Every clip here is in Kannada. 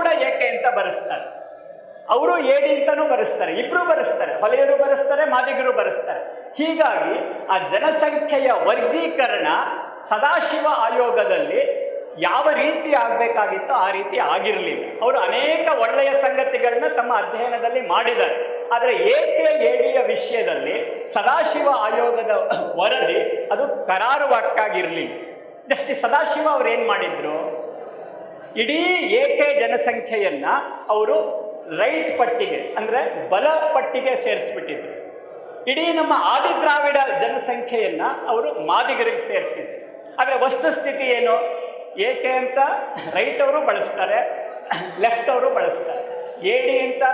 ಕೂಡ ಏಕೆ ಅಂತ ಬರೆಸ್ತಾರೆ. ಅವರು ಏಡಿ ಅಂತಾನೂ ಬರೆಸ್ತಾರೆ, ಇಬ್ರು ಬರೆಸ್ತಾರೆ ಹೊಲೆಯರು ಬರೆಸ್ತಾರೆ, ಮಾದಿಗರು ಬರೆಸ್ತಾರೆ. ಹೀಗಾಗಿ ಆ ಜನಸಂಖ್ಯೆಯ ವರ್ಗೀಕರಣ ಸದಾಶಿವ ಆಯೋಗದಲ್ಲಿ ಯಾವ ರೀತಿ ಆಗಬೇಕಾಗಿತ್ತೋ ಆ ರೀತಿ ಆಗಿರಲಿಲ್ಲ ಅವರು ಅನೇಕ ಒಳ್ಳೆಯ ಸಂಗತಿಗಳನ್ನ ತಮ್ಮ ಅಧ್ಯಯನದಲ್ಲಿ ಮಾಡಿದ್ದಾರೆ. ಆದರೆ ಏಕೆ ಏಡಿಯ ವಿಷಯದಲ್ಲಿ ಸದಾಶಿವ ಆಯೋಗದ ವರದಿ ಅದು ಕರಾರುವಾಕ್ಕಾಗಿರಲಿಲ್ಲ? ಜಸ್ಟ್ ಸದಾಶಿವ ಅವ್ರು ಏನು ಮಾಡಿದ್ರು? ಇಡೀ ಏಕೆ ಜನಸಂಖ್ಯೆಯನ್ನ ಅವರು ರೈಟ್ ಪಟ್ಟಿಗೆ, ಅಂದರೆ ಬಲ ಪಟ್ಟಿಗೆ ಸೇರಿಸ್ಬಿಟ್ಟಿದ್ರು. ಇಡೀ ನಮ್ಮ ಆದಿ ದ್ರಾವಿಡ ಜನಸಂಖ್ಯೆಯನ್ನ ಅವರು ಮಾದಿಗರಿಗೆ ಸೇರಿಸಿದ್ರು. ಆದರೆ ವಸ್ತುಸ್ಥಿತಿ ಏನು? ಏಕೆ ಅಂತ ರೈಟ್ ಅವರು ಬಳಸ್ತಾರೆ, ಲೆಫ್ಟ್ ಅವರು ಬಳಸ್ತಾರೆ. ಡಿ ಅಂತ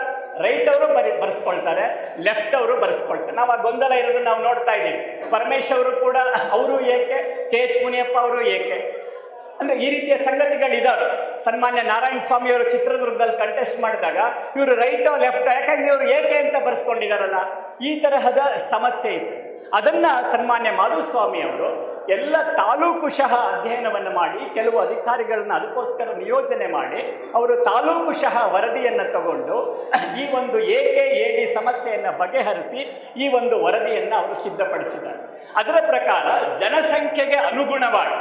ರೈಟ್ ಅವರು ಬರಿ, ಬರೆಸ್ಕೊಳ್ತಾರೆ, ಲೆಫ್ಟ್ ಅವರು ಬರೆಸ್ಕೊಳ್ತಾರೆ. ನಾವು ಆ ಗೊಂದಲ ಇರೋದನ್ನ ನಾವು ನೋಡ್ತಾ ಇದ್ದೀವಿ. ಪರಮೇಶ್ ಅವರು ಕೂಡ, ಅವರು ಏಕೆ? ಕೆ ಎಚ್ ಮುನಿಯಪ್ಪ ಅವರು ಏಕೆ? ಅಂದರೆ ಈ ರೀತಿಯ ಸಂಗತಿಗಳಿದಾವೆ. ಸನ್ಮಾನ್ಯ ನಾರಾಯಣ ಸ್ವಾಮಿ ಅವರು ಚಿತ್ರದುರ್ಗದಲ್ಲಿ ಕಂಟೆಸ್ಟ್ ಮಾಡಿದಾಗ ಇವರು ರೈಟೋ ಲೆಫ್ಟ್ ಯಾಕಂದ್ರೆ ಇವರು ಏಕೆ ಅಂತ ಬರೆಸ್ಕೊಂಡಿದಾರಲ್ಲ, ಈ ತರಹದ ಸಮಸ್ಯೆ ಇತ್ತು. ಅದನ್ನ ಸನ್ಮಾನ್ಯ ಮಾಧುಸ್ವಾಮಿ ಅವರು ಎಲ್ಲ ತಾಲೂಕು ಶಹ ಅಧ್ಯಯನವನ್ನು ಮಾಡಿ, ಕೆಲವು ಅಧಿಕಾರಿಗಳನ್ನ ಅದಕ್ಕೋಸ್ಕರ ನಿಯೋಜನೆ ಮಾಡಿ, ಅವರು ತಾಲೂಕು ಶಹ ವರದಿಯನ್ನು ತಗೊಂಡು ಈ ಒಂದು ಏಕೆ ಡಿ ಸಮಸ್ಯೆಯನ್ನು ಬಗೆಹರಿಸಿ ಈ ಒಂದು ವರದಿಯನ್ನು ಅವರು ಸಿದ್ಧಪಡಿಸಿದ್ದಾರೆ. ಅದರ ಪ್ರಕಾರ ಜನಸಂಖ್ಯೆಗೆ ಅನುಗುಣವಾಗಿ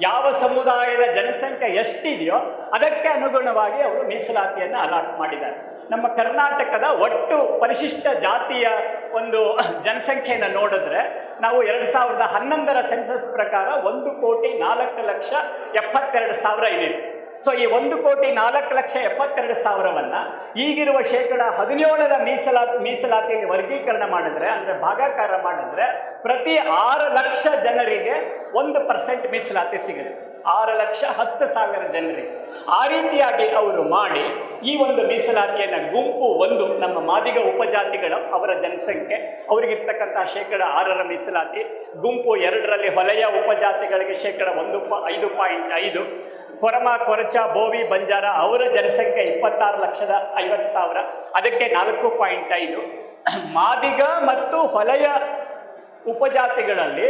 ಯಾವ ಸಮುದಾಯದ ಜನಸಂಖ್ಯೆ ಎಷ್ಟಿದೆಯೋ ಅದಕ್ಕೆ ಅನುಗುಣವಾಗಿ ಅವರು ಮೀಸಲಾತಿಯನ್ನು ಅಲಾಟ್ ಮಾಡಿದ್ದಾರೆ. ನಮ್ಮ ಕರ್ನಾಟಕದ ಒಟ್ಟು ಪರಿಶಿಷ್ಟ ಜಾತಿಯ ಒಂದು ಜನಸಂಖ್ಯೆಯನ್ನು ನೋಡಿದ್ರೆ ನಾವು ಎರಡು ಸಾವಿರದ ಹನ್ನೊಂದರ ಸೆನ್ಸಸ್ ಪ್ರಕಾರ ಒಂದು ಕೋಟಿ ನಾಲ್ಕು ಲಕ್ಷ ಎಪ್ಪತ್ತೆರಡು ಸಾವಿರ ಇದೆ ಸೊ ಈ ಒಂದು ಕೋಟಿ ನಾಲ್ಕು ಲಕ್ಷ ಎಪ್ಪತ್ತೆರಡು ಸಾವಿರವನ್ನು ಈಗಿರುವ ಶೇಕಡ ಹದಿನೇಳರ ಮೀಸಲಾತಿ ಮೀಸಲಾತಿಯಲ್ಲಿ ವರ್ಗೀಕರಣ ಮಾಡಿದ್ರೆ, ಅಂದರೆ ಭಾಗಾಕಾರ ಮಾಡಿದ್ರೆ ಪ್ರತಿ ಆರು ಲಕ್ಷ ಜನರಿಗೆ ಒಂದು ಪರ್ಸೆಂಟ್ ಮೀಸಲಾತಿ ಸಿಗುತ್ತೆ. ಆರು ಲಕ್ಷ ಹತ್ತು ಸಾವಿರ ಜನರಿಗೆ ಆ ರೀತಿಯಾಗಿ ಅವರು ಮಾಡಿ ಈ ಒಂದು ಮೀಸಲಾತಿಯನ್ನು ಗುಂಪು ಒಂದು ನಮ್ಮ ಮಾದಿಗ ಉಪಜಾತಿಗಳ ಅವರ ಜನಸಂಖ್ಯೆ, ಅವರಿಗಿರ್ತಕ್ಕಂಥ ಶೇಕಡ ಆರರ ಮೀಸಲಾತಿ, ಗುಂಪು ಎರಡರಲ್ಲಿ ಹೊಲೆಯ ಉಪಜಾತಿಗಳಿಗೆ ಶೇಕಡ ಒಂದು ಪ, ಐದು ಪಾಯಿಂಟ್ ಐದು, ಕೊರಮ, ಕೊರಚ, ಬೋವಿ, ಬಂಜಾರ ಅವರ ಜನಸಂಖ್ಯೆ ಇಪ್ಪತ್ತಾರು ಲಕ್ಷದ ಐವತ್ತು ಸಾವಿರ, ಅದಕ್ಕೆ ನಾಲ್ಕು ಪಾಯಿಂಟ್ ಐದು. ಮಾದಿಗ ಮತ್ತು ಹೊಲೆಯ ಉಪಜಾತಿಗಳಲ್ಲಿ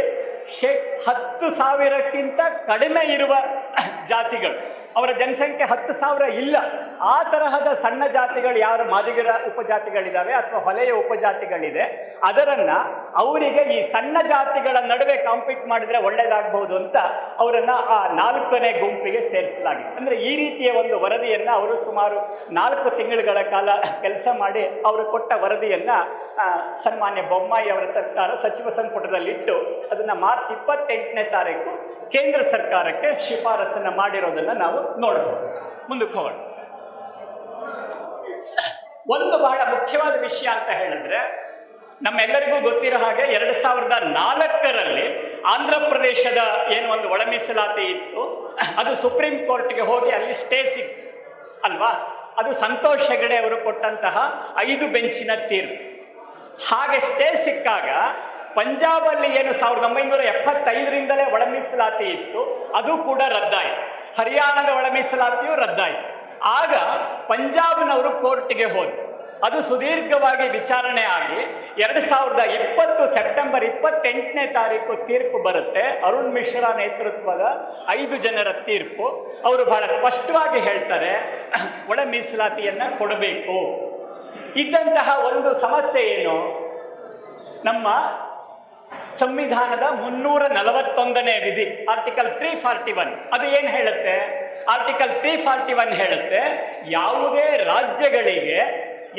ಶೇ ಹತ್ತು ಸಾವಿರಕ್ಕಿಂತ ಕಡಿಮೆ ಇರುವ ಜಾತಿಗಳು. ಅವರ ಜನಸಂಖ್ಯೆ ಹತ್ತು ಸಾವಿರ ಇಲ್ಲ. ಆ ತರಹದ ಸಣ್ಣ ಜಾತಿಗಳು ಯಾರು ಮಾದಿಗರ ಉಪಜಾತಿಗಳಿದ್ದಾವೆ ಅಥವಾ ಹೊಲೆಯ ಉಪಜಾತಿಗಳಿದೆ, ಅದರನ್ನು ಅವರಿಗೆ ಈ ಸಣ್ಣ ಜಾತಿಗಳ ನಡುವೆ ಕಾಂಪೀಟ್ ಮಾಡಿದರೆ ಒಳ್ಳೆಯದಾಗಬಹುದು ಅಂತ ಅವರನ್ನು ಆ ನಾಲ್ಕನೇ ಗುಂಪಿಗೆ ಸೇರಿಸಲಾಗಿದೆ. ಅಂದರೆ ಈ ರೀತಿಯ ಒಂದು ವರದಿಯನ್ನು ಅವರು ಸುಮಾರು ನಾಲ್ಕು ತಿಂಗಳುಗಳ ಕಾಲ ಕೆಲಸ ಮಾಡಿ ಅವರು ಕೊಟ್ಟ ವರದಿಯನ್ನು ಸನ್ಮಾನ್ಯ ಬೊಮ್ಮಾಯಿ ಅವರ ಸರ್ಕಾರ ಸಚಿವ ಸಂಪುಟದಲ್ಲಿಟ್ಟು ಅದನ್ನು ಮಾರ್ಚ್ ಇಪ್ಪತ್ತೆಂಟನೇ ತಾರೀಕು ಕೇಂದ್ರ ಸರ್ಕಾರಕ್ಕೆ ಶಿಫಾರಸನ್ನು ಮಾಡಿರೋದನ್ನು ನಾವು ನೋಡಬಹುದು ಮುಂದಕ್ಕೆ ಹೋಗೋಣ. ಒಂದು ಬಹಳ ಮುಖ್ಯವಾದ ವಿಷಯ ಅಂತ ಹೇಳಿದ್ರೆ, ನಮ್ಮೆಲ್ಲರಿಗೂ ಗೊತ್ತಿರೋ ಹಾಗೆ ಎರಡು ಸಾವಿರದ ನಾಲ್ಕರಲ್ಲಿ ಆಂಧ್ರ ಪ್ರದೇಶದ ಏನು ಒಂದು ಒಳ ಮೀಸಲಾತಿ ಇತ್ತು, ಅದು ಸುಪ್ರೀಂ ಕೋರ್ಟ್ಗೆ ಹೋಗಿ ಅಲ್ಲಿ ಸ್ಟೇ ಸಿಕ್ತು, ಅಲ್ವಾ? ಅದು ಸಂತೋಷ್ ಹೆಗಡೆ ಅವರು ಕೊಟ್ಟಂತಹ ಐದು ಬೆಂಚಿನ ತೀರ್ಪು. ಹಾಗೆ ಸ್ಟೇ ಸಿಕ್ಕಾಗ ಪಂಜಾಬಲ್ಲಿ ಏನು ಸಾವಿರದ ಒಂಬೈನೂರ ಎಪ್ಪತ್ತೈದರಿಂದಲೇ ಒಳ ಮೀಸಲಾತಿ ಇತ್ತು, ಅದು ಕೂಡ ರದ್ದಾಯಿತು. ಹರಿಯಾಣದ ಒಳ ಮೀಸಲಾತಿಯು ರದ್ದಾಯಿತು. ಆಗ ಪಂಜಾಬ್ನವರು ಕೋರ್ಟ್ಗೆ ಹೋದರು. ಅದು ಸುದೀರ್ಘವಾಗಿ ವಿಚಾರಣೆ ಆಗಿ ಎರಡು ಸಾವಿರದ ಇಪ್ಪತ್ತು ಸೆಪ್ಟೆಂಬರ್ ಇಪ್ಪತ್ತೆಂಟನೇ ತಾರೀಕು ತೀರ್ಪು ಬರುತ್ತೆ. ಅರುಣ್ ಮಿಶ್ರಾ ನೇತೃತ್ವದ ಐದು ಜನರ ತೀರ್ಪು. ಅವರು ಬಹಳ ಸ್ಪಷ್ಟವಾಗಿ ಹೇಳ್ತಾರೆ, ಒಳ ಮೀಸಲಾತಿಯನ್ನು ಕೊಡಬೇಕು. ಇದ್ದಂತಹ ಒಂದು ಸಮಸ್ಯೆ ಏನು? ನಮ್ಮ ಸಂವಿಧಾನದ ಮುನ್ನೂರ ನಲವತ್ತೊಂದನೇ ವಿಧಿ, ಆರ್ಟಿಕಲ್ ತ್ರೀ ಫಾರ್ಟಿ ಒನ್ ಅದು ಏನು ಹೇಳುತ್ತೆ? ಆರ್ಟಿಕಲ್ ತ್ರೀ ಫಾರ್ಟಿ ಒನ್ ಹೇಳುತ್ತೆ, ಯಾವುದೇ ರಾಜ್ಯಗಳಿಗೆ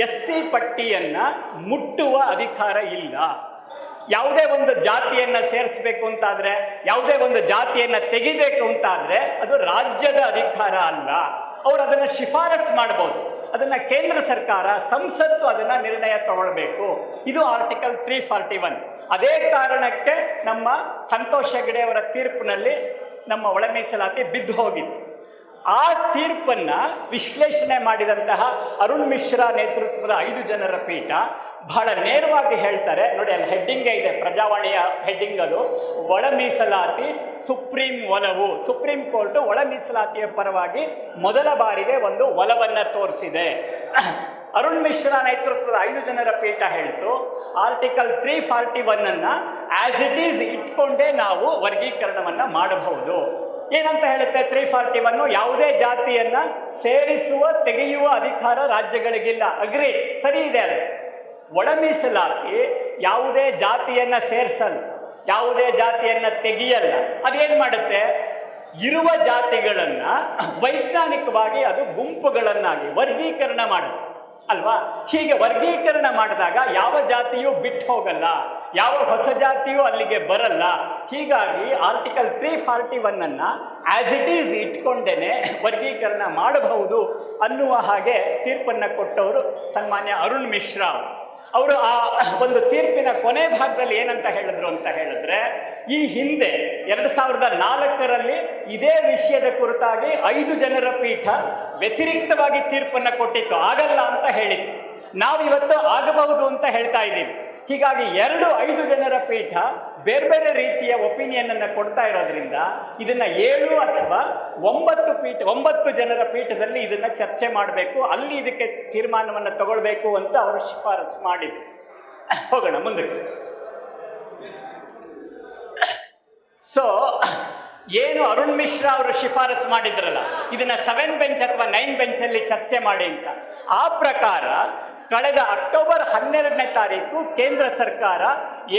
ಎಸ್ ಸಿ ಪಟ್ಟಿಯನ್ನು ಮುಟ್ಟುವ ಅಧಿಕಾರ ಇಲ್ಲ. ಯಾವುದೇ ಒಂದು ಜಾತಿಯನ್ನ ಸೇರಿಸಬೇಕು ಅಂತಾದರೆ, ಯಾವುದೇ ಒಂದು ಜಾತಿಯನ್ನ ತೆಗಿಬೇಕು ಅಂತಾದರೆ ಅದು ರಾಜ್ಯದ ಅಧಿಕಾರ ಅಲ್ಲ. ಅವರು ಅದನ್ನು ಶಿಫಾರಸ್ ಮಾಡ್ಬೋದು. ಅದನ್ನು ಕೇಂದ್ರ ಸರ್ಕಾರ, ಸಂಸತ್ತು ಅದನ್ನು ನಿರ್ಣಯ ತಗೊಳ್ಬೇಕು. ಇದು ಆರ್ಟಿಕಲ್ ತ್ರೀ ಫಾರ್ಟಿ ಒನ್ ಅದೇ ಕಾರಣಕ್ಕೆ ನಮ್ಮ ಸಂತೋಷ್ ಹೆಗ್ಡೆ ತೀರ್ಪಿನಲ್ಲಿ ನಮ್ಮ ಒಳ ಮೀಸಲಾತಿ ಬಿದ್ದು ಹೋಗಿತ್ತು. ಆ ತೀರ್ಪನ್ನ ವಿಶ್ಲೇಷಣೆ ಮಾಡಿದಂತಹ ಅರುಣ್ ಮಿಶ್ರಾ ನೇತೃತ್ವದ ಐದು ಜನರ ಪೀಠ ಬಹಳ ನೇರವಾಗಿ ಹೇಳ್ತಾರೆ. ನೋಡಿ, ಅಲ್ಲಿ ಹೆಡ್ಡಿಂಗೇ ಇದೆ. ಪ್ರಜಾವಾಣಿಯ ಹೆಡ್ಡಿಂಗ್ ಅದು. ಒಳ ಮೀಸಲಾತಿ ಸುಪ್ರೀಂ ಒಲವು. ಸುಪ್ರೀಂ ಕೋರ್ಟ್ ಒಳ ಮೀಸಲಾತಿಯ ಪರವಾಗಿ ಮೊದಲ ಬಾರಿಗೆ ಒಂದು ಒಲವನ್ನು ತೋರಿಸಿದೆ. ಅರುಣ್ ಮಿಶ್ರಾ ನೇತೃತ್ವದ ಐದು ಜನರ ಪೀಠ ಹೇಳಿತು, ಆರ್ಟಿಕಲ್ ತ್ರೀ ಫಾರ್ಟಿ ಒನ್ನನ್ನು ಆ್ಯಸ್ ಇಟ್ ಈಸ್ ಇಟ್ಕೊಂಡೇ ನಾವು ವರ್ಗೀಕರಣವನ್ನು ಮಾಡಬಹುದು. ಏನಂತ ಹೇಳುತ್ತೆ? ತ್ರೀ ಫಾರ್ಟಿ ಒನ್ ಯಾವುದೇ ಜಾತಿಯನ್ನ ಸೇರಿಸುವ, ತೆಗೆಯುವ ಅಧಿಕಾರ ರಾಜ್ಯಗಳಿಗಿಲ್ಲ. ಅಗ್ರಿ? ಸರಿ ಇದೆ ಅದು. ಒಳ ಮೀಸಲಾತಿ ಯಾವುದೇ ಜಾತಿಯನ್ನ ಸೇರಿಸಲ್ಲ, ಯಾವುದೇ ಜಾತಿಯನ್ನ ತೆಗೆಯಲ್ಲ. ಅದೇನ್ ಮಾಡುತ್ತೆ? ಇರುವ ಜಾತಿಗಳನ್ನ ವೈಜ್ಞಾನಿಕವಾಗಿ ಅದು ಗುಂಪುಗಳನ್ನಾಗಿ ವರ್ಗೀಕರಣ ಮಾಡುತ್ತೆ. ಅಲ್ವಾ? ಹೀಗೆ ವರ್ಗೀಕರಣ ಮಾಡಿದಾಗ ಯಾವ ಜಾತಿಯೂ ಬಿಟ್ಟು ಹೋಗಲ್ಲ. ಯಾವ ಹೊಸ ಜಾತಿಯೂ ಅಲ್ಲಿಗೆ ಬರಲ್ಲ. ಹೀಗಾಗಿ ಆರ್ಟಿಕಲ್ ತ್ರೀ ಫಾರ್ಟಿ ಒನ್ನನ್ನು ಆ್ಯಸ್ ಇಟ್ ಈಸ್ ಇಟ್ಕೊಂಡೇನೆ ವರ್ಗೀಕರಣ ಮಾಡಬಹುದು ಅನ್ನುವ ಹಾಗೆ ತೀರ್ಪನ್ನು ಕೊಟ್ಟವರು ಸನ್ಮಾನ್ಯ ಅರುಣ್ ಮಿಶ್ರಾ ಅವರು. ಅವರು ಆ ಒಂದು ತೀರ್ಪಿನ ಕೊನೆ ಭಾಗದಲ್ಲಿ ಏನಂತ ಹೇಳಿದ್ರು ಅಂತ ಹೇಳಿದ್ರೆ, ಈ ಹಿಂದೆ ಎರಡು ಸಾವಿರದ ನಾಲ್ಕರಲ್ಲಿ ಇದೇ ವಿಷಯದ ಕುರಿತಾಗಿ ಐದು ಜನರ ಪೀಠ ವ್ಯತಿರಿಕ್ತವಾಗಿ ತೀರ್ಪನ್ನು ಕೊಟ್ಟಿತ್ತು. ಆಗಲ್ಲ ಅಂತ ಹೇಳಿತ್ತು. ನಾವಿವತ್ತು ಆಗಬಹುದು ಅಂತ ಹೇಳ್ತಾ ಇದ್ದೀವಿ. ಹೀಗಾಗಿ ಎರಡು ಐದು ಜನರ ಪೀಠ ಬೇರೆ ಬೇರೆ ರೀತಿಯ ಒಪಿನಿಯನ್ ಅನ್ನು ಕೊಡ್ತಾ ಇರೋದ್ರಿಂದ ಇದನ್ನ ಏಳು ಅಥವಾ ಒಂಬತ್ತು ಪೀಠ, ಒಂಬತ್ತು ಜನರ ಪೀಠದಲ್ಲಿ ಇದನ್ನ ಚರ್ಚೆ ಮಾಡಬೇಕು. ಅಲ್ಲಿ ಇದಕ್ಕೆ ತೀರ್ಮಾನವನ್ನು ತಗೊಳ್ಬೇಕು ಅಂತ ಅವರು ಶಿಫಾರಸು ಮಾಡಿದ್ರು. ಹೋಗೋಣ ಮುಂದಕ್ಕೆ. ಸೊ ಏನು ಅರುಣ್ ಮಿಶ್ರಾ ಅವರು ಶಿಫಾರಸು ಮಾಡಿದ್ರಲ್ಲ, ಇದನ್ನ ಸೆವೆನ್ ಬೆಂಚ್ ಅಥವಾ ನೈನ್ ಬೆಂಚಲ್ಲಿ ಚರ್ಚೆ ಮಾಡಿ ಅಂತ. ಆ ಪ್ರಕಾರ ಕಳೆದ ಅಕ್ಟೋಬರ್ ಹನ್ನೆರಡನೇ ತಾರೀಕು ಕೇಂದ್ರ ಸರ್ಕಾರ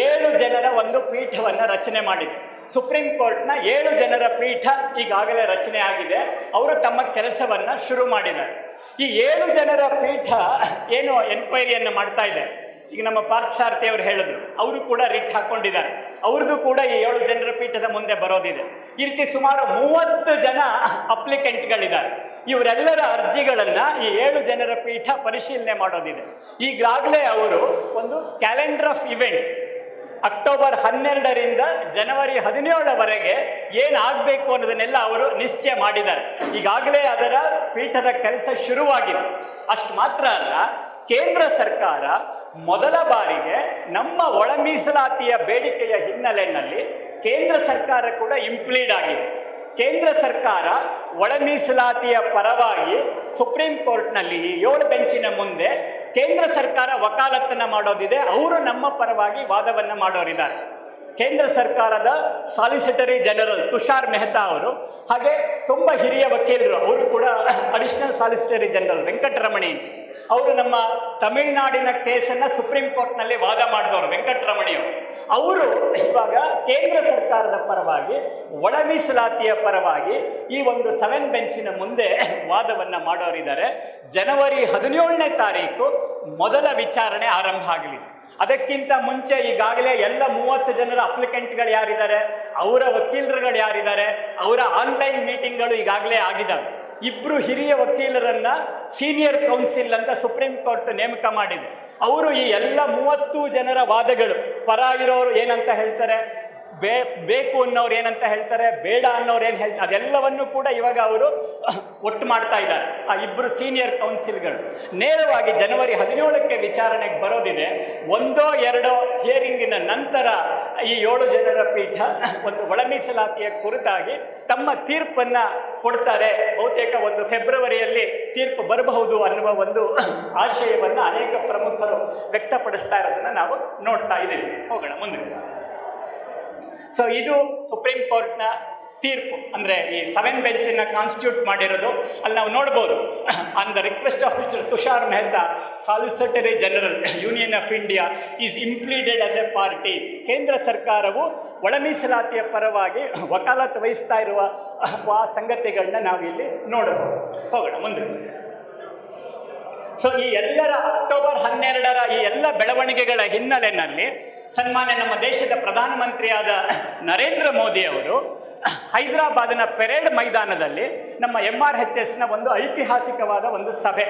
ಏಳು ಜನರ ಒಂದು ಪೀಠವನ್ನು ರಚನೆ ಮಾಡಿದೆ. ಸುಪ್ರೀಂ ಕೋರ್ಟ್ನ ಏಳು ಜನರ ಪೀಠ ಈಗಾಗಲೇ ರಚನೆ ಆಗಿದೆ. ಅವರು ತಮ್ಮ ಕೆಲಸವನ್ನು ಶುರು ಮಾಡಿದ್ದಾರೆ. ಈ ಏಳು ಜನರ ಪೀಠ ಏನು ಎನ್ಕ್ವೈರಿಯನ್ನು ಮಾಡ್ತಾ ಇದೆ. ಈಗ ನಮ್ಮ ಪಾರ್ಥಸಾರಥಿ ಅವರು ಹೇಳಿದ್ರು, ಅವರು ಕೂಡ ರಿಟ್ ಹಾಕೊಂಡಿದ್ದಾರೆ. ಅವ್ರದ್ದು ಕೂಡ ಈ ಏಳು ಜನರ ಪೀಠದ ಮುಂದೆ ಬರೋದಿದೆ. ಈ ರೀತಿ ಸುಮಾರು ಮೂವತ್ತು ಜನ ಅಪ್ಲಿಕೆಂಟ್ಗಳಿದ್ದಾರೆ. ಇವರೆಲ್ಲರ ಅರ್ಜಿಗಳನ್ನು ಈ ಏಳು ಜನರ ಪೀಠ ಪರಿಶೀಲನೆ ಮಾಡೋದಿದೆ. ಈಗಾಗಲೇ ಅವರು ಒಂದು ಕ್ಯಾಲೆಂಡರ್ ಆಫ್ ಇವೆಂಟ್ ಅಕ್ಟೋಬರ್ ಹನ್ನೆರಡರಿಂದ ಜನವರಿ ಹದಿನೇಳರವರೆಗೆ ಏನಾಗಬೇಕು ಅನ್ನೋದನ್ನೆಲ್ಲ ಅವರು ನಿಶ್ಚಯ ಮಾಡಿದ್ದಾರೆ. ಈಗಾಗಲೇ ಅದರ ಪೀಠದ ಕೆಲಸ ಶುರುವಾಗಿದೆ. ಅಷ್ಟು ಮಾತ್ರ ಅಲ್ಲ, ಕೇಂದ್ರ ಸರ್ಕಾರ ಮೊದಲ ಬಾರಿಗೆ ನಮ್ಮ ಒಳ ಮೀಸಲಾತಿಯ ಬೇಡಿಕೆಯ ಹಿನ್ನೆಲೆಯಲ್ಲಿ ಕೇಂದ್ರ ಸರ್ಕಾರ ಕೂಡ ಇಂಪ್ಲೀಡ್ ಆಗಿದೆ. ಕೇಂದ್ರ ಸರ್ಕಾರ ಒಳ ಮೀಸಲಾತಿಯ ಪರವಾಗಿ ಸುಪ್ರೀಂ ಕೋರ್ಟ್ನಲ್ಲಿ ಈ ಏಳು ಬೆಂಚಿನ ಮುಂದೆ ಕೇಂದ್ರ ಸರ್ಕಾರ ವಕಾಲತ್ತನ್ನು ಮಾಡೋದಿದೆ. ಅವರು ನಮ್ಮ ಪರವಾಗಿ ವಾದವನ್ನು ಮಾಡೋರಿದ್ದಾರೆ. ಕೇಂದ್ರ ಸರ್ಕಾರದ ಸಾಲಿಸಿಟರಿ ಜನರಲ್ ತುಷಾರ್ ಮೆಹ್ತಾ ಅವರು ಹಾಗೆ ತುಂಬ ಹಿರಿಯ ವಕೀಲರು, ಅವರು ಕೂಡ ಅಡಿಷನಲ್ ಸಾಲಿಸಿಟರಿ ಜನರಲ್ ವೆಂಕಟರಮಣಿ ಅವರು ನಮ್ಮ ತಮಿಳುನಾಡಿನ ಕೇಸನ್ನು ಸುಪ್ರೀಂ ಕೋರ್ಟ್ನಲ್ಲಿ ವಾದ ಮಾಡಿದವರು ವೆಂಕಟರಮಣಿಯವರು. ಅವರು ಇವಾಗ ಕೇಂದ್ರ ಸರ್ಕಾರದ ಪರವಾಗಿ ಒಳ ಮೀಸಲಾತಿಯ ಪರವಾಗಿ ಈ ಒಂದು ಸೆವೆನ್ ಬೆಂಚಿನ ಮುಂದೆ ವಾದವನ್ನು ಮಾಡೋರಿದ್ದಾರೆ. ಜನವರಿ ಹದಿನೇಳನೇ ತಾರೀಕು ಮೊದಲ ವಿಚಾರಣೆ ಆರಂಭ ಆಗಲಿದೆ. ಅದಕ್ಕಿಂತ ಮುಂಚೆ ಈಗಾಗಲೇ ಎಲ್ಲ ಮೂವತ್ತು ಜನರ ಅಪ್ಲಿಕೆಂಟ್ಗಳು ಯಾರಿದ್ದಾರೆ? ಅವರ ವಕೀಲರುಗಳು ಯಾರಿದ್ದಾರೆ? ಅವರ ಆನ್ಲೈನ್ ಮೀಟಿಂಗ್ಗಳು ಈಗಾಗಲೇ ಆಗಿದ್ದಾವೆ. ಇಬ್ಬರು ಹಿರಿಯ ವಕೀಲರನ್ನು ಸೀನಿಯರ್ ಕೌನ್ಸಿಲ್ ಅಂತ ಸುಪ್ರೀಂ ಕೋರ್ಟ್ ನೇಮಕ ಮಾಡಿದೆ. ಅವರು ಈ ಎಲ್ಲ ಮೂವತ್ತು ಜನರ ವಾದಗಳು, ಪರ ಇರೋರು ಏನಂತ ಹೇಳ್ತಾರೆ, ಬೇ, ಬೇಕು ಅನ್ನೋರು ಏನಂತ ಹೇಳ್ತಾರೆ, ಬೇಡ ಅನ್ನೋರು ಏನು ಹೇಳ್ತಾರೆ ಅದೆಲ್ಲವನ್ನು ಕೂಡ ಇವಾಗ ಅವರು ಒಟ್ಟು ಮಾಡ್ತಾ ಇದ್ದಾರೆ. ಆ ಇಬ್ಬರು ಸೀನಿಯರ್ ಕೌನ್ಸಿಲ್ಗಳು. ನೇರವಾಗಿ ಜನವರಿ ಹದಿನೇಳಕ್ಕೆ ವಿಚಾರಣೆಗೆ ಬರೋದಿದೆ. ಒಂದೋ ಎರಡೋ ಹಿಯರಿಂಗಿನ ನಂತರ ಈ ಏಳು ಜನರ ಪೀಠ ಒಂದು ಒಳ ಮೀಸಲಾತಿಯ ಕುರಿತಾಗಿ ತಮ್ಮ ತೀರ್ಪನ್ನು ಕೊಡ್ತಾರೆ. ಬಹುತೇಕ ಒಂದು ಫೆಬ್ರವರಿಯಲ್ಲಿ ತೀರ್ಪು ಬರಬಹುದು ಅನ್ನುವ ಒಂದು ಆಶಯವನ್ನು ಅನೇಕ ಪ್ರಮುಖರು ವ್ಯಕ್ತಪಡಿಸ್ತಾ ಇರೋದನ್ನು ನಾವು ನೋಡ್ತಾ ಇದ್ದೀವಿ. ಹೋಗೋಣ ಮುಂದೆ. ಸೊ ಇದು ಸುಪ್ರೀಂ ಕೋರ್ಟ್ನ ತೀರ್ಪು. ಅಂದರೆ ಈ ಸೆವೆನ್ ಬೆಂಚನ್ನ ಕಾನ್ಸ್ಟಿಟ್ಯೂಟ್ ಮಾಡಿರೋದು. ಅಲ್ಲಿ ನಾವು ನೋಡ್ಬೋದು. On the request of mister Tushar Mehta solicitor general union of India is impleaded as a party ಕೇಂದ್ರ ಸರ್ಕಾರವು ಒಳ ಮೀಸಲಾತಿಯ ಪರವಾಗಿ ವಕಾಲತ್ ವಹಿಸ್ತಾ ಇರುವ, ಆ ಸಂಗತಿಗಳನ್ನ ನಾವಿಲ್ಲಿ ನೋಡಬಹುದು ಹೋಗೋಣ, ಮುಂದೆ. ಸೊ ಈ ಎಲ್ಲರ ಅಕ್ಟೋಬರ್ ಹನ್ನೆರಡರ ಈ ಎಲ್ಲ ಬೆಳವಣಿಗೆಗಳ ಹಿನ್ನೆಲೆಯಲ್ಲಿ ಸನ್ಮಾನ್ಯ ನಮ್ಮ ದೇಶದ ಪ್ರಧಾನಮಂತ್ರಿಯಾದ ನರೇಂದ್ರ ಮೋದಿ ಅವರು ಹೈದರಾಬಾದಿನ ಪೆರೇಡ್ ಮೈದಾನದಲ್ಲಿ ನಮ್ಮ ಎಂ ಆರ್ ಎಚ್ ಎಸ್ನ ಒಂದು ಐತಿಹಾಸಿಕವಾದ ಒಂದು ಸಭೆ,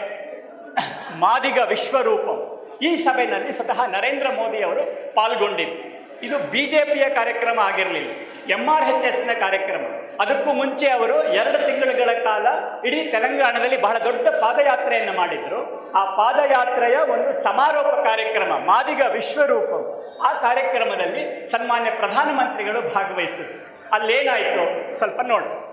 ಮಾದಿಗ ವಿಶ್ವರೂಪಂ. ಈ ಸಭೆಯಲ್ಲಿ ಸ್ವತಃ ನರೇಂದ್ರ ಮೋದಿ ಅವರು ಪಾಲ್ಗೊಂಡಿದ್ದರು. ಇದು ಬಿ ಜೆ ಪಿಯ ಕಾರ್ಯಕ್ರಮ ಆಗಿರಲಿಲ್ಲ ಎಂ ಆರ್ ಎಚ್ ಎಸ್ನ ಕಾರ್ಯಕ್ರಮ. ಅದಕ್ಕೂ ಮುಂಚೆ ಅವರು ಎರಡು ತಿಂಗಳುಗಳ ಕಾಲ ಇಡೀ ತೆಲಂಗಾಣದಲ್ಲಿ ಬಹಳ ದೊಡ್ಡ ಪಾದಯಾತ್ರೆಯನ್ನು ಮಾಡಿದರು ಆ ಪಾದಯಾತ್ರೆಯ ಒಂದು ಸಮಾರೋಪ ಕಾರ್ಯಕ್ರಮ, ಮಾದಿಗ ವಿಶ್ವರೂಪಂ. ಆ ಕಾರ್ಯಕ್ರಮದಲ್ಲಿ ಸನ್ಮಾನ್ಯ ಪ್ರಧಾನಮಂತ್ರಿಗಳು ಭಾಗವಹಿಸಿದರು. ಅಲ್ಲೇನಾಯಿತು? ಸ್ವಲ್ಪ ನೋಡಿ.